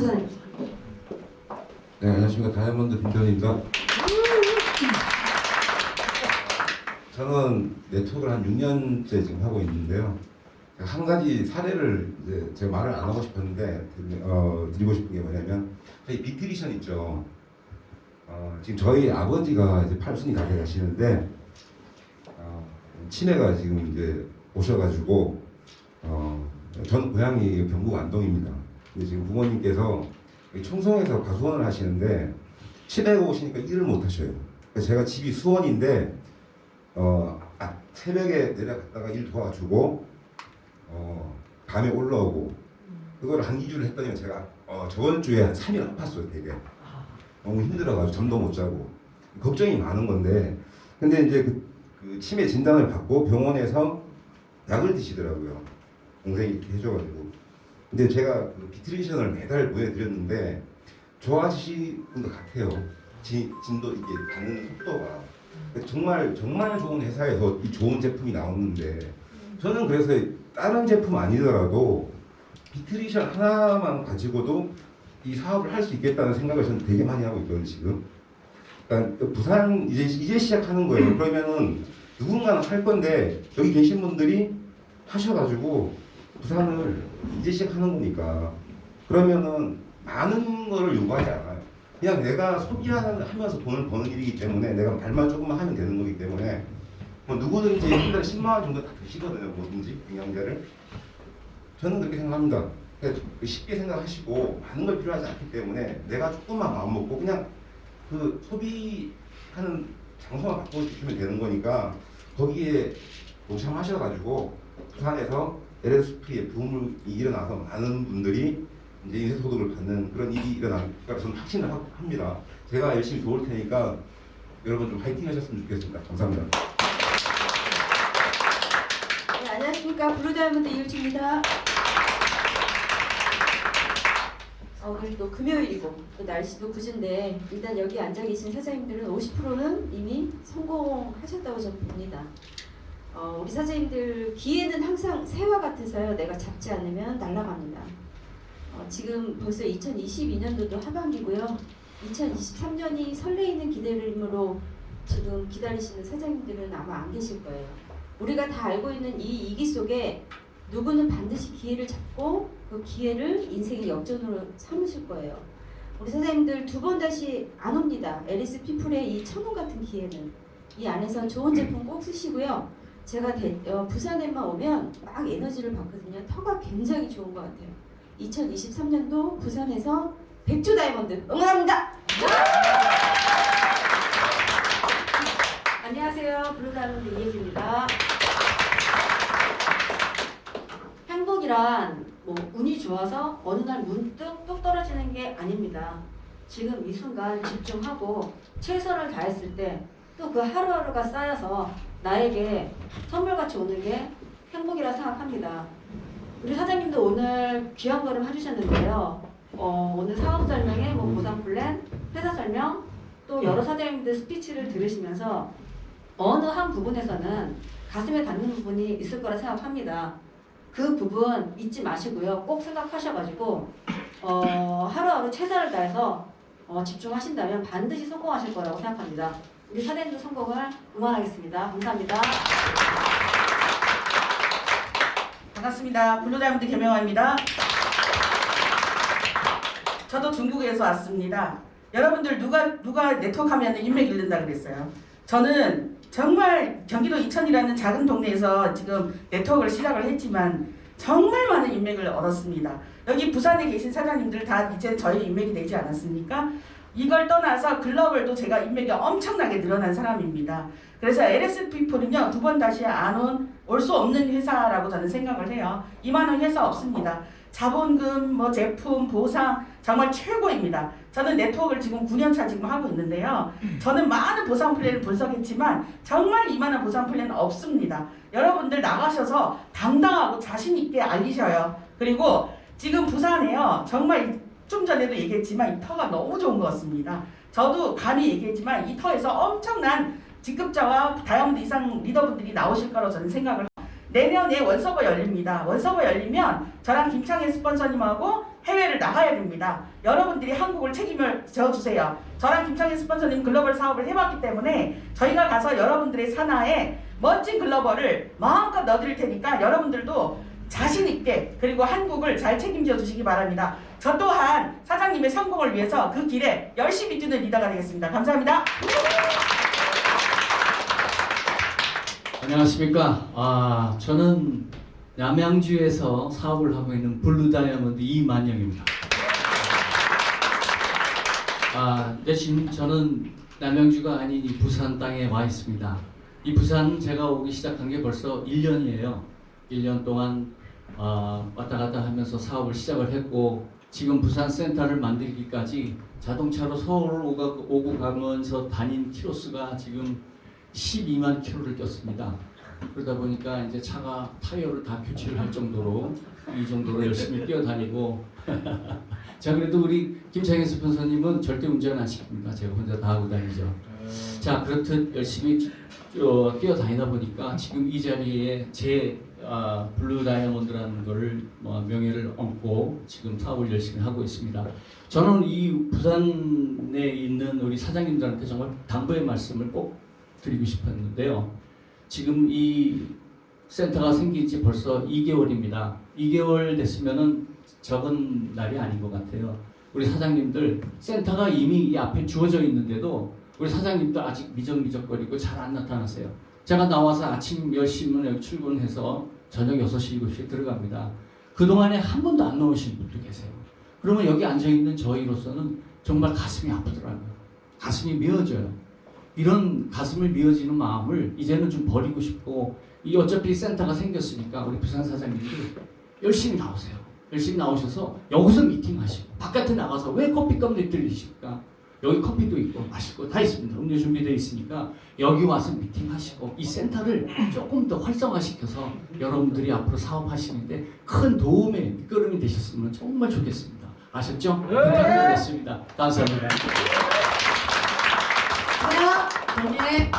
부사님. 네, 안녕하십니까. 다이아몬드 김전입니다. 저는 네트워크를 한 6년째 지금 하고 있는데요. 한 가지 사례를 이제 제가 말을 안 하고 싶었는데 어, 드리고 싶은 게 뭐냐면 저희 비트리션 있죠. 어, 지금 저희 아버지가 이제 팔순이 가게 가시는데 어, 치매가 지금 이제 오셔가지고 어, 전 고향이 경북 안동입니다. 근데 지금 부모님께서 이 총성에서 가수원을 하시는데 치매가 오시니까 일을 못 하셔요. 제가 집이 수원인데 어, 아, 새벽에 내려갔다가 일 도와주고 어, 밤에 올라오고 그걸 한 2주를 했더니 제가 어, 저번 주에 한 3일 아팠어요 되게. 너무 힘들어가지고 잠도 못 자고. 걱정이 많은 건데 근데 이제 그, 그 치매 진단을 받고 병원에서 약을 드시더라고요. 동생이 이렇게 해줘가지고 근데 제가 그 비트리션을 매달 보내드렸는데 좋아지신 것 같아요 지, 진도 이게 받는 속도가 정말 정말 좋은 회사에서 이 좋은 제품이 나오는데 저는 그래서 다른 제품 아니더라도 비트리션 하나만 가지고도 이 사업을 할 수 있겠다는 생각을 저는 되게 많이 하고 있거든요 지금. 부산 이제 이제 시작하는 거예요. 그러면은 누군가는 할 건데 여기 계신 분들이 하셔가지고 부산을 이제 시작하는 거니까 그러면은 많은 거를 요구하지 않아요. 그냥 내가 소비하면서 돈을 버는 일이기 때문에 내가 말만 조금만 하면 되는 거기 때문에 뭐 누구든지 한 달에 10만 원 정도 다 드시거든요 뭐든지 영양제를 저는 그렇게 생각합니다. 그러니까 쉽게 생각하시고 많은 걸 필요하지 않기 때문에 내가 조금만 마음 먹고 그냥 그 소비하는 장소만 바꿔주시면 되는 거니까 거기에 동참하셔가지고 부산에서 LSP의 붐이 일어나서 많은 분들이 이제 인쇄소득을 받는 그런 일이 일어날 거라 저는 확신을 하- 합니다. 제가 열심히 도울 테니까 여러분 좀 파이팅 하셨으면 좋겠습니다. 감사합니다. 네, 안녕하십니까. 블루다이아몬드 이율주입니다. 어, 오늘 또 금요일이고 또 날씨도 구준데 일단 여기 앉아 계신 사장님들은 50%는 이미 성공하셨다고 저는 봅니다. 어, 우리 사장님들 기회는 항상 새와 같아서요. 내가 잡지 않으면 날아갑니다. 어, 지금 벌써 2022년도도 하반기고요. 2023년이 설레이는 기대림으로 지금 기다리시는 사장님들은 아마 안 계실 거예요. 우리가 다 알고 있는 이 이기 속에 누구는 반드시 기회를 잡고 그 기회를 인생의 역전으로 삼으실 거예요. 우리 선생님들 두 번 다시 안 옵니다. 에리스 피플의 이 천원 같은 기회는 이 안에서 좋은 제품 꼭 쓰시고요. 제가 대- 어, 부산에만 오면 막 에너지를 받거든요. 터가 굉장히 좋은 것 같아요. 2023년도 부산에서 백조 다이아몬드 응원합니다. 안녕하세요. 블루다이아몬드 이혜지입니다. 행복이란 뭐 운이 좋아서 어느 날 문득 뚝 떨어지는 게 아닙니다. 지금 이 순간 집중하고 최선을 다했을 때 또 그 하루하루가 쌓여서 나에게 선물같이 오는 게 행복이라 생각합니다. 우리 사장님도 오늘 귀한 걸음 해주셨는데요. 어, 오늘 사업 설명에 뭐 보상 플랜, 회사 설명, 또 여러 사장님들 스피치를 들으시면서 어느 한 부분에서는 가슴에 닿는 부분이 있을 거라 생각합니다. 그 부분 잊지 마시고요. 꼭 생각하셔가지고 어, 하루하루 최선을 다해서 어, 집중하신다면 반드시 성공하실 거라고 생각합니다. 우리 사장님들 성공을 응원하겠습니다. 감사합니다. 반갑습니다. 블루다이아몬드 개명화입니다. 저도 중국에서 왔습니다. 여러분들 누가 누가 네트워크 하면 인맥 잃는다 그랬어요. 저는 정말 경기도 이천이라는 작은 동네에서 지금 네트워크를 시작을 했지만 정말 많은 인맥을 얻었습니다. 여기 부산에 계신 사장님들 다 이제 저희 인맥이 되지 않았습니까? 이걸 떠나서 글로벌도 제가 인맥이 엄청나게 늘어난 사람입니다. 그래서 LS피플은요 두 번 다시 안 온 올 수 없는 회사라고 저는 생각을 해요. 이만한 회사 없습니다. 자본금, 뭐 제품, 보상 정말 최고입니다. 저는 네트워크를 지금 9년차 지금 하고 있는데요. 저는 많은 보상 플랜을 분석했지만 정말 이만한 보상 플랜은 없습니다. 여러분들 나가셔서 당당하고 자신 있게 알리셔요. 그리고 지금 부산에요. 정말 좀 전에도 얘기했지만 이 터가 너무 좋은 것 같습니다. 저도 감히 얘기했지만 이 터에서 엄청난 직급자와 다이아몬드 이상 리더분들이 나오실 거라고 저는 생각을 내년에 원서가 열립니다. 원서가 열리면 저랑 김창현 스폰서님하고 해외를 나가야 됩니다. 여러분들이 한국을 책임을 져주세요. 저랑 김창현 스폰서님 글로벌 사업을 해봤기 때문에 저희가 가서 여러분들의 산하에 멋진 글로벌을 마음껏 넣어드릴 테니까 여러분들도 자신 있게 그리고 한국을 잘 책임져 주시기 바랍니다. 저 또한 사장님의 성공을 위해서 그 길에 열심히 뛰는 리더가 되겠습니다. 감사합니다. 안녕하십니까. 아, 저는 남양주에서 사업을 하고 있는 블루 다이아몬드 이만영입니다. 아, 대신 저는 남양주가 아닌 이 부산 땅에 와 있습니다. 이 부산 제가 오기 시작한 게 벌써 1년이에요. 1년 동안 아, 왔다 갔다 하면서 사업을 시작을 했고 지금 부산 센터를 만들기까지 자동차로 서울 오고, 오고 가면서 다닌 키로수가 지금 12만 킬로를 꼈습니다. 그러다 보니까 이제 차가 타이어를 다 교체를 할 정도로 이 정도로 열심히 뛰어다니고 자 그래도 우리 김창현 스폰서님은 절대 운전 안 시킵니다. 제가 혼자 다 하고 다니죠. 자 그렇듯 열심히 어, 뛰어다니다 보니까 지금 이 자리에 제 아, 블루 다이아몬드라는 거를 뭐, 명예를 얹고 지금 사업을 열심히 하고 있습니다. 저는 이 부산에 있는 우리 사장님들한테 정말 당부의 말씀을 꼭 드리고 싶었는데요. 지금 이 센터가 생긴 지 벌써 2개월입니다. 2개월 됐으면은 적은 날이 아닌 것 같아요. 우리 사장님들 센터가 이미 이 앞에 주어져 있는데도 우리 사장님들 아직 미적미적거리고 잘 안 나타나세요. 제가 나와서 아침 10시면 여기 출근해서 저녁 6시, 7시에 들어갑니다. 그동안에 한 번도 안 나오신 분도 계세요. 그러면 여기 앉아있는 저희로서는 정말 가슴이 아프더라고요. 가슴이 미어져요. 이런 가슴을 미어지는 마음을 이제는 좀 버리고 싶고 이 어차피 센터가 생겼으니까 우리 부산 사장님들 열심히 나오세요. 열심히 나오셔서 여기서 미팅하시고 바깥에 나가서 왜 커피값 내들리십니까? 여기 커피도 있고 맛있고 다 있습니다. 음료 준비되어 있으니까 여기 와서 미팅하시고 이 센터를 조금 더 활성화시켜서 여러분들이 앞으로 사업하시는데 큰 도움의 밑거름이 되셨으면 정말 좋겠습니다. 아셨죠? 부탁드리겠습니다. 감사합니다. 하나, 경례,